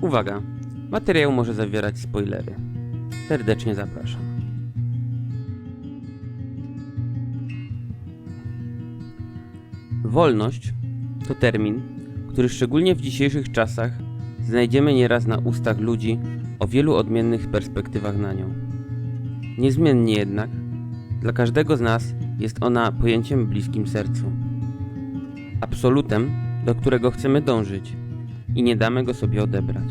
Uwaga, materiał może zawierać spoilery. Serdecznie zapraszam. Wolność to termin, który szczególnie w dzisiejszych czasach znajdziemy nieraz na ustach ludzi o wielu odmiennych perspektywach na nią. Niezmiennie jednak, dla każdego z nas jest ona pojęciem bliskim sercu. Absolutem, do którego chcemy dążyć i nie damy go sobie odebrać.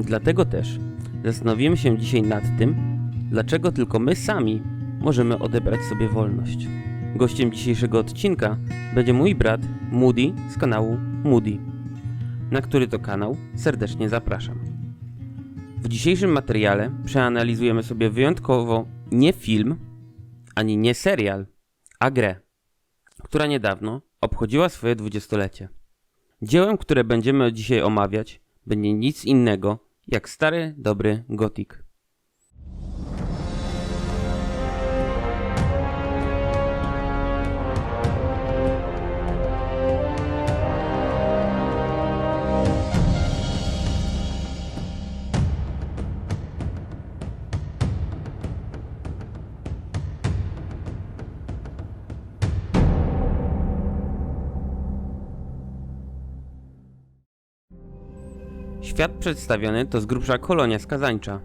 Dlatego też zastanowimy się dzisiaj nad tym, dlaczego tylko my sami możemy odebrać sobie wolność. Gościem dzisiejszego odcinka będzie mój brat Moody z kanału Moody, na który to kanał serdecznie zapraszam. W dzisiejszym materiale przeanalizujemy sobie wyjątkowo nie film, ani nie serial, a grę, która niedawno obchodziła swoje dwudziestolecie. Dziełem, które będziemy dzisiaj omawiać, będzie nic innego jak stary, dobry Gothic. Świat przedstawiony to z grubsza kolonia skazańcza,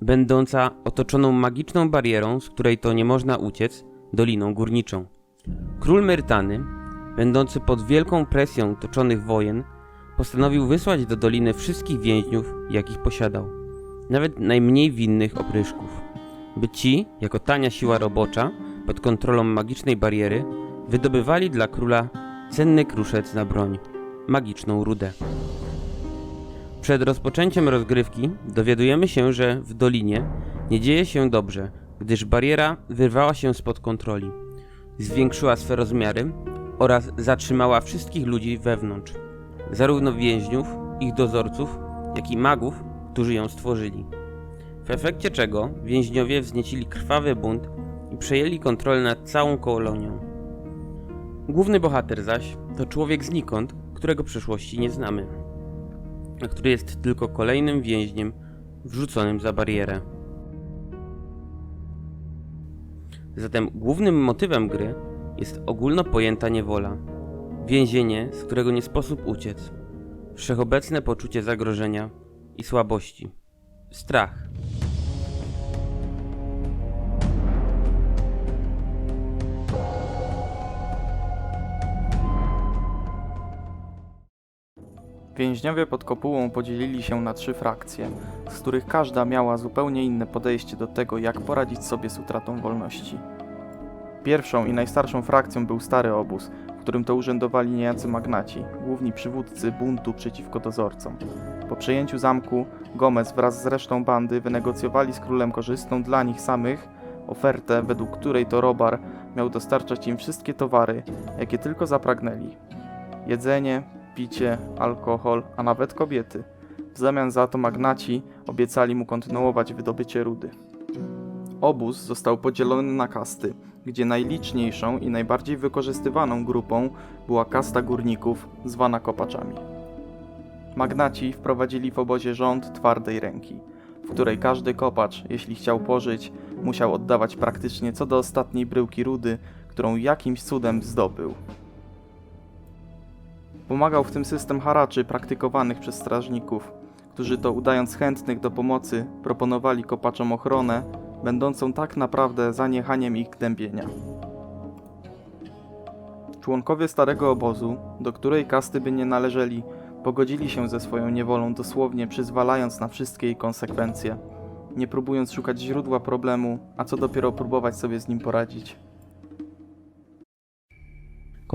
będąca otoczoną magiczną barierą, z której to nie można uciec, doliną górniczą. Król Myrtany, będący pod wielką presją toczonych wojen, postanowił wysłać do doliny wszystkich więźniów, jakich posiadał, nawet najmniej winnych opryszków, by ci, jako tania siła robocza, pod kontrolą magicznej bariery, wydobywali dla króla cenny kruszec na broń, magiczną rudę. Przed rozpoczęciem rozgrywki dowiadujemy się, że w dolinie nie dzieje się dobrze, gdyż bariera wyrwała się spod kontroli. Zwiększyła swe rozmiary oraz zatrzymała wszystkich ludzi wewnątrz, zarówno więźniów, ich dozorców, jak i magów, którzy ją stworzyli. W efekcie czego więźniowie wzniecili krwawy bunt i przejęli kontrolę nad całą kolonią. Główny bohater zaś to człowiek znikąd, którego przyszłości nie znamy który jest tylko kolejnym więźniem wrzuconym za barierę. Zatem głównym motywem gry jest ogólno pojęta niewola. Więzienie, z którego nie sposób uciec. Wszechobecne poczucie zagrożenia i słabości. Strach. Więźniowie pod kopułą podzielili się na trzy frakcje, z których każda miała zupełnie inne podejście do tego, jak poradzić sobie z utratą wolności. Pierwszą i najstarszą frakcją był stary obóz, w którym to urzędowali niejacy magnaci, główni przywódcy buntu przeciwko dozorcom. Po przejęciu zamku, Gomez wraz z resztą bandy wynegocjowali z królem korzystną dla nich samych ofertę, według której to Robar miał dostarczać im wszystkie towary, jakie tylko zapragnęli. Jedzenie, picie, alkohol, a nawet kobiety. W zamian za to magnaci obiecali mu kontynuować wydobycie rudy. Obóz został podzielony na kasty, gdzie najliczniejszą i najbardziej wykorzystywaną grupą była kasta górników, zwana kopaczami. Magnaci wprowadzili w obozie rząd twardej ręki, w której każdy kopacz, jeśli chciał pożyć, musiał oddawać praktycznie co do ostatniej bryłki rudy, którą jakimś cudem zdobył. Pomagał w tym system haraczy praktykowanych przez strażników, którzy to udając chętnych do pomocy, proponowali kopaczom ochronę, będącą tak naprawdę zaniechaniem ich gnębienia. Członkowie starego obozu, do której kasty by nie należeli, pogodzili się ze swoją niewolą, dosłownie przyzwalając na wszystkie jej konsekwencje, nie próbując szukać źródła problemu, a co dopiero próbować sobie z nim poradzić.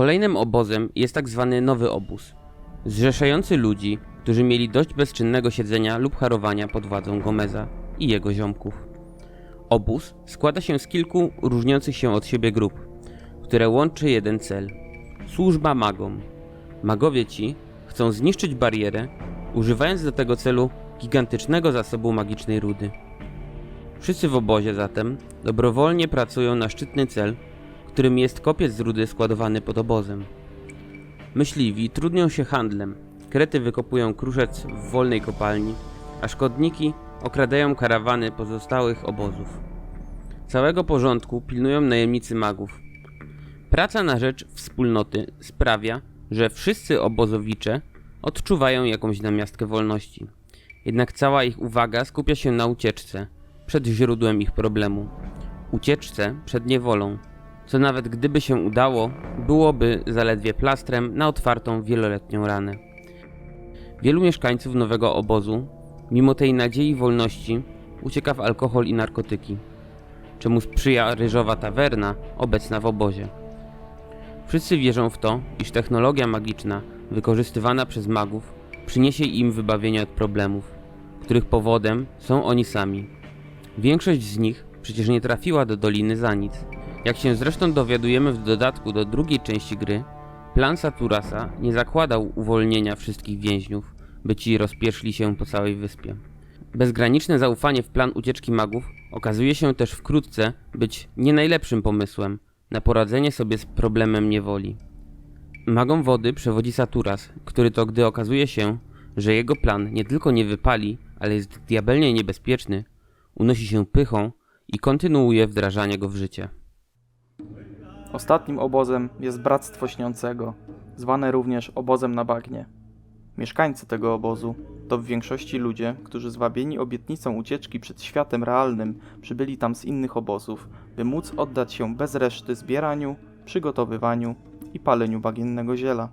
Kolejnym obozem jest tak zwany nowy obóz, zrzeszający ludzi, którzy mieli dość bezczynnego siedzenia lub harowania pod władzą Gomeza i jego ziomków. Obóz składa się z kilku różniących się od siebie grup, które łączy jeden cel służba magom. Magowie ci chcą zniszczyć barierę, używając do tego celu gigantycznego zasobu magicznej rudy. Wszyscy w obozie zatem dobrowolnie pracują na szczytny cel, którym jest kopiec z rudy składowany pod obozem. Myśliwi trudnią się handlem, krety wykopują kruszec w wolnej kopalni, a szkodniki okradają karawany pozostałych obozów. Całego porządku pilnują najemnicy magów. Praca na rzecz wspólnoty sprawia, że wszyscy obozowicze odczuwają jakąś namiastkę wolności. Jednak cała ich uwaga skupia się na ucieczce, przed źródłem ich problemu. Ucieczce przed niewolą, co nawet gdyby się udało, byłoby zaledwie plastrem na otwartą wieloletnią ranę. Wielu mieszkańców nowego obozu, mimo tej nadziei wolności, ucieka w alkohol i narkotyki, czemu sprzyja ryżowa tawerna obecna w obozie. Wszyscy wierzą w to, iż technologia magiczna wykorzystywana przez magów przyniesie im wybawienie od problemów, których powodem są oni sami. Większość z nich przecież nie trafiła do Doliny za nic. Jak się zresztą dowiadujemy w dodatku do drugiej części gry, plan Saturasa nie zakładał uwolnienia wszystkich więźniów, by ci rozpieszli się po całej wyspie. Bezgraniczne zaufanie w plan ucieczki magów okazuje się też wkrótce być nie najlepszym pomysłem na poradzenie sobie z problemem niewoli. Magom wody przewodzi Saturas, który to gdy okazuje się, że jego plan nie tylko nie wypali, ale jest diabelnie niebezpieczny, unosi się pychą i kontynuuje wdrażanie go w życie. Ostatnim obozem jest Bractwo Śniącego, zwane również obozem na bagnie. Mieszkańcy tego obozu to w większości ludzie, którzy zwabieni obietnicą ucieczki przed światem realnym przybyli tam z innych obozów, by móc oddać się bez reszty zbieraniu, przygotowywaniu i paleniu bagiennego ziela,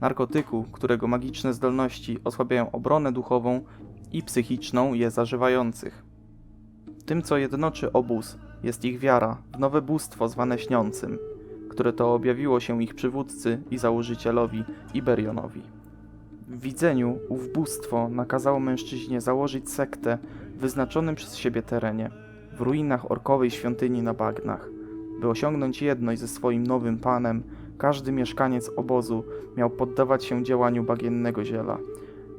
narkotyku, którego magiczne zdolności osłabiają obronę duchową i psychiczną je zażywających. Tym, co jednoczy obóz, jest ich wiara w nowe bóstwo zwane Śniącym, które to objawiło się ich przywódcy i założycielowi Iberionowi. W widzeniu ów bóstwo nakazało mężczyźnie założyć sektę w wyznaczonym przez siebie terenie, w ruinach orkowej świątyni na bagnach. By osiągnąć jedność ze swoim nowym panem, każdy mieszkaniec obozu miał poddawać się działaniu bagiennego ziela,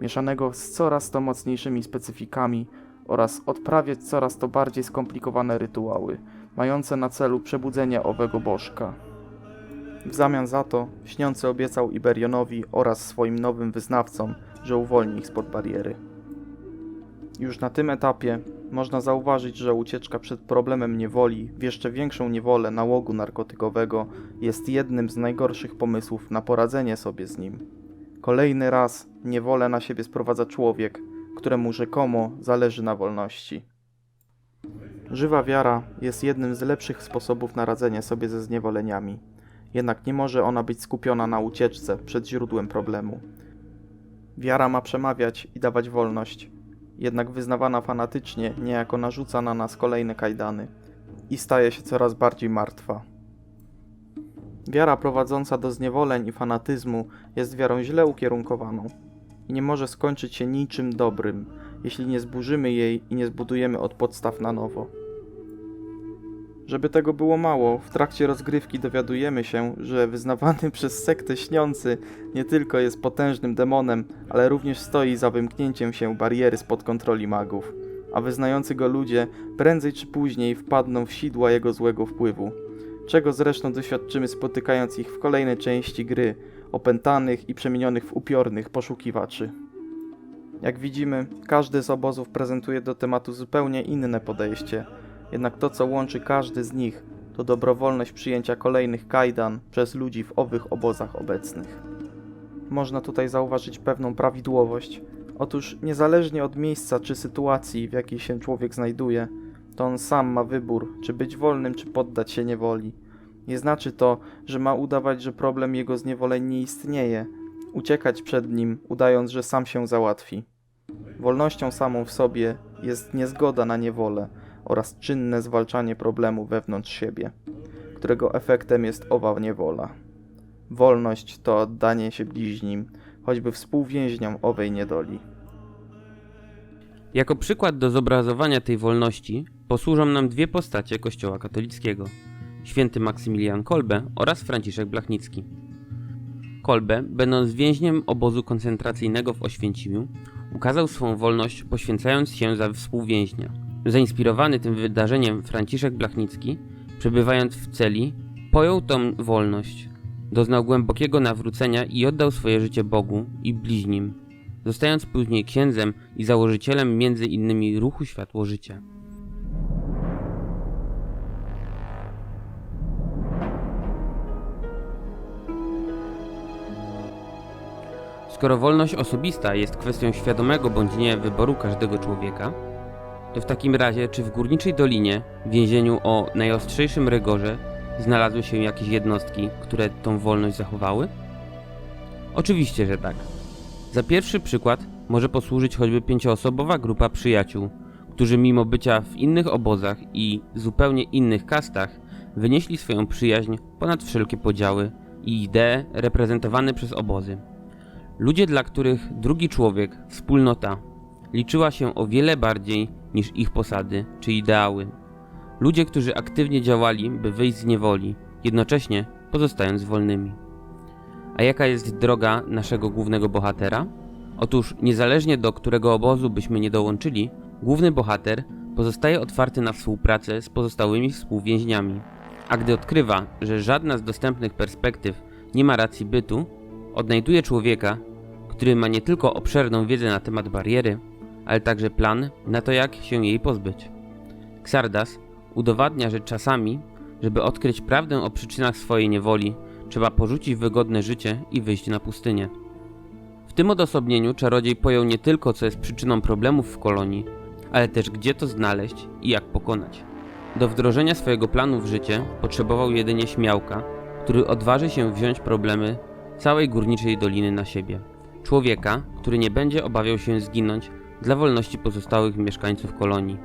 mieszanego z coraz to mocniejszymi specyfikami oraz odprawiać coraz to bardziej skomplikowane rytuały, mające na celu przebudzenie owego bożka. W zamian za to śniący obiecał Iberionowi oraz swoim nowym wyznawcom, że uwolni ich spod bariery. Już na tym etapie można zauważyć, że ucieczka przed problemem niewoli w jeszcze większą niewolę nałogu narkotykowego jest jednym z najgorszych pomysłów na poradzenie sobie z nim. Kolejny raz niewolę na siebie sprowadza człowiek, któremu rzekomo zależy na wolności. Żywa wiara jest jednym z lepszych sposobów na radzenie sobie ze zniewoleniami. Jednak nie może ona być skupiona na ucieczce przed źródłem problemu. Wiara ma przemawiać i dawać wolność, jednak wyznawana fanatycznie niejako narzuca na nas kolejne kajdany i staje się coraz bardziej martwa. Wiara prowadząca do zniewoleń i fanatyzmu jest wiarą źle ukierunkowaną i nie może skończyć się niczym dobrym, jeśli nie zburzymy jej i nie zbudujemy od podstaw na nowo. Żeby tego było mało, w trakcie rozgrywki dowiadujemy się, że wyznawany przez sektę śniący nie tylko jest potężnym demonem, ale również stoi za wymknięciem się bariery spod kontroli magów, a wyznający go ludzie prędzej czy później wpadną w sidła jego złego wpływu, czego zresztą doświadczymy spotykając ich w kolejnej części gry, opętanych i przemienionych w upiornych poszukiwaczy. Jak widzimy, każdy z obozów prezentuje do tematu zupełnie inne podejście, jednak to, co łączy każdy z nich, to dobrowolność przyjęcia kolejnych kajdan przez ludzi w owych obozach obecnych. Można tutaj zauważyć pewną prawidłowość. Otóż, niezależnie od miejsca czy sytuacji, w jakiej się człowiek znajduje, to on sam ma wybór, czy być wolnym, czy poddać się niewoli. Nie znaczy to, że ma udawać, że problem jego zniewoleń nie istnieje, uciekać przed nim, udając, że sam się załatwi. Wolnością samą w sobie jest niezgoda na niewolę oraz czynne zwalczanie problemu wewnątrz siebie, którego efektem jest owa niewola. Wolność to oddanie się bliźnim, choćby współwięźniom owej niedoli. Jako przykład do zobrazowania tej wolności posłużą nam dwie postacie Kościoła katolickiego: święty Maksymilian Kolbe oraz Franciszek Blachnicki. Kolbe, będąc więźniem obozu koncentracyjnego w Oświęcimiu, ukazał swą wolność poświęcając się za współwięźnia. Zainspirowany tym wydarzeniem Franciszek Blachnicki, przebywając w celi, pojął tą wolność. doznał głębokiego nawrócenia i oddał swoje życie Bogu i bliźnim, zostając później księdzem i założycielem między innymi ruchu Światło Życia. Skoro wolność osobista jest kwestią świadomego bądź nie wyboru każdego człowieka, to w takim razie czy w Górniczej Dolinie, więzieniu o najostrzejszym rygorze, znalazły się jakieś jednostki, które tą wolność zachowały? Oczywiście, że tak. Za pierwszy przykład może posłużyć choćby pięcioosobowa grupa przyjaciół, którzy mimo bycia w innych obozach i zupełnie innych kastach wynieśli swoją przyjaźń ponad wszelkie podziały i idee reprezentowane przez obozy. Ludzie, dla których drugi człowiek, wspólnota, liczyła się o wiele bardziej niż ich posady czy ideały. Ludzie, którzy aktywnie działali, by wyjść z niewoli, jednocześnie pozostając wolnymi. A jaka jest droga naszego głównego bohatera? Otóż, niezależnie do którego obozu byśmy nie dołączyli, główny bohater pozostaje otwarty na współpracę z pozostałymi współwięźniami. A gdy odkrywa, że żadna z dostępnych perspektyw nie ma racji bytu, odnajduje człowieka, który ma nie tylko obszerną wiedzę na temat bariery, ale także plan na to, jak się jej pozbyć. Xardas udowadnia, że czasami, żeby odkryć prawdę o przyczynach swojej niewoli, trzeba porzucić wygodne życie i wyjść na pustynię. W tym odosobnieniu czarodziej pojął nie tylko, co jest przyczyną problemów w kolonii, ale też gdzie to znaleźć i jak pokonać. Do wdrożenia swojego planu w życie potrzebował jedynie śmiałka, który odważy się wziąć problemy całej górniczej doliny na siebie. Człowieka, który nie będzie obawiał się zginąć dla wolności pozostałych mieszkańców kolonii.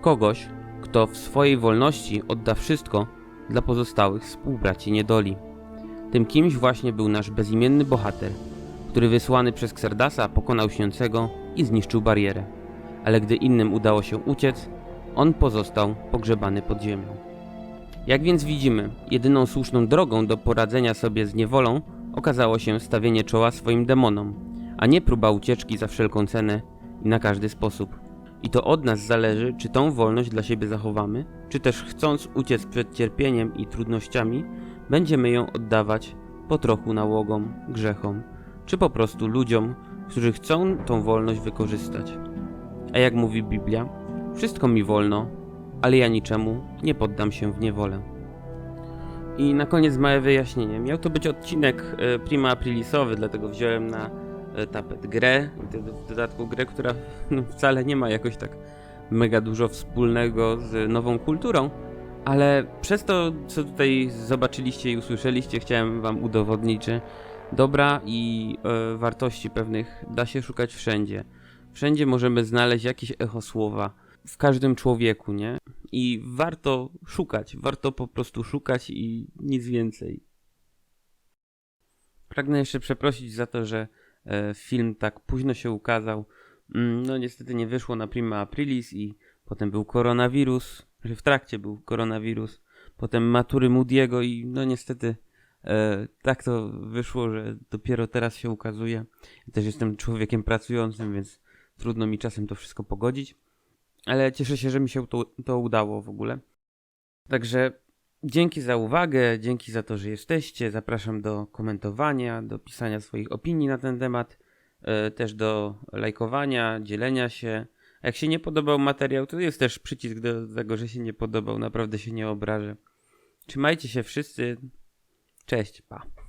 Kogoś, kto w swojej wolności odda wszystko dla pozostałych współbraci niedoli. Tym kimś właśnie był nasz bezimienny bohater, który wysłany przez Xardasa pokonał śniącego i zniszczył barierę. Ale gdy innym udało się uciec, on pozostał pogrzebany pod ziemią. Jak więc widzimy, jedyną słuszną drogą do poradzenia sobie z niewolą okazało się stawienie czoła swoim demonom, a nie próba ucieczki za wszelką cenę i na każdy sposób. I to od nas zależy, czy tą wolność dla siebie zachowamy, czy też chcąc uciec przed cierpieniem i trudnościami, będziemy ją oddawać po trochu nałogom, grzechom, czy po prostu ludziom, którzy chcą tą wolność wykorzystać. A jak mówi Biblia, wszystko mi wolno, ale ja niczemu nie poddam się w niewolę. I na koniec małe wyjaśnienie. Miał to być odcinek e, prima aprilisowy, dlatego wziąłem na tapet grę, w dodatku grę, która no, wcale nie ma jakoś tak mega dużo wspólnego z nową kulturą, ale przez to, co tutaj zobaczyliście i usłyszeliście, chciałem wam udowodnić, że dobra i e, wartości pewnych da się szukać wszędzie. Wszędzie możemy znaleźć jakieś echo słowa, w każdym człowieku, nie? I warto szukać, warto po prostu szukać i nic więcej. Pragnę jeszcze przeprosić za to, że e, film tak późno się ukazał. Mm, No niestety nie wyszło na prima aprilis i potem był koronawirus, w trakcie był koronawirus, potem matury Moody'ego i no niestety e, tak to wyszło, że dopiero teraz się ukazuje. Ja też jestem człowiekiem pracującym, więc trudno mi czasem to wszystko pogodzić. Ale cieszę się, że mi się to, to udało w ogóle. Także dzięki za uwagę, dzięki za to, że jesteście. Zapraszam do komentowania, do pisania swoich opinii na ten temat, e, też do lajkowania, dzielenia się. Jak się nie podobał materiał, to jest też przycisk do tego, że się nie podobał. Naprawdę się nie obrażę. Trzymajcie się wszyscy. Cześć, pa.